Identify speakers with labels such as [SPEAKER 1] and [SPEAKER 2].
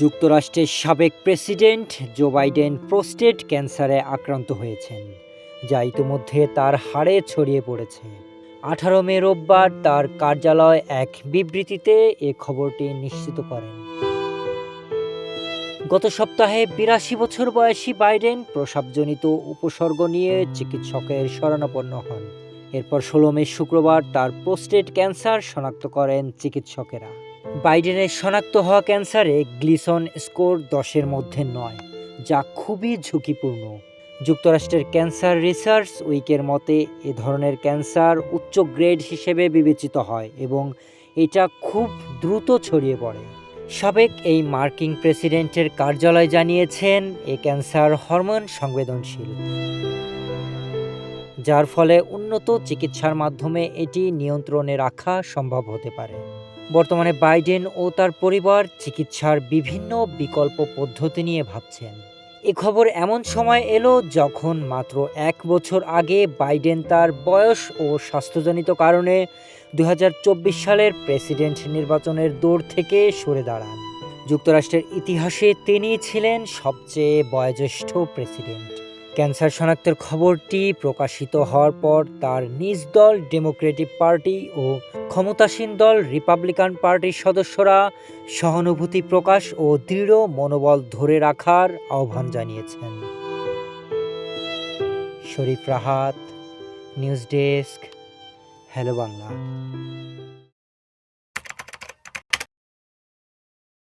[SPEAKER 1] যুক্তরাষ্ট্রের সাবেক president Joe Biden prostate ক্যান্সারে আক্রান্ত হয়েছেন, যা ইতিমধ্যে তার হাড়ে ছড়িয়ে পড়েছে। আঠারো মে রোববার তার কার্যালয় এক বিবৃতিতে এ খবরটি নিশ্চিত করেন। গত সপ্তাহে বিরাশি বছর বয়সী বাইডেন প্রসাবজনিত উপসর্গ নিয়ে চিকিৎসকের শরণাপন্ন হন। এরপর ষোলো মে শুক্রবার তার প্রোস্টেট ক্যান্সার শনাক্ত করেন চিকিৎসকেরা। বাইডেনের শনাক্ত হওয়া ক্যান্সারে গ্লিসন স্কোর দশের মধ্যে নয়, যা খুবই ঝুঁকিপূর্ণ। যুক্তরাষ্ট্রের ক্যান্সার রিসার্চ উইকের মতে, এ ধরনের ক্যান্সার উচ্চ গ্রেড হিসেবে বিবেচিত হয় এবং এটা খুব দ্রুত ছড়িয়ে পড়ে। সাবেক এই মার্কিন প্রেসিডেন্টের কার্যালয় জানিয়েছেন, এ ক্যান্সার হরমোন সংবেদনশীল। যার ফলে উন্নত চিকিৎসার মাধ্যমে এটি নিয়ন্ত্রণে রাখা সম্ভব হতে পারে। বর্তমানে বাইডেন ও তার পরিবার চিকিৎসার বিভিন্ন বিকল্প পদ্ধতি নিয়ে ভাবছেন। এ খবর এমন সময় এলো যখন মাত্র এক বছর আগে বাইডেন তার বয়স ও স্বাস্থ্যজনিত কারণে দু হাজার চব্বিশ সালের প্রেসিডেন্ট নির্বাচনের দৌড় থেকে সরে দাঁড়ান। যুক্তরাষ্ট্রের ইতিহাসে তিনি ছিলেন সবচেয়ে বয়োজ্যেষ্ঠ প্রেসিডেন্ট। ক্যান্সার শনাক্তের খবরটি প্রকাশিত হওয়ার পর তার নিজ দল ডেমোক্রেটিক পার্টি ও ক্ষমতাসীন দল রিপাবলিকান পার্টির সদস্যরা সহানুভূতি প্রকাশ ও দৃঢ় মনোবল ধরে রাখার আহ্বান জানিয়েছেন। Sharif Rahat news desk hello Bangla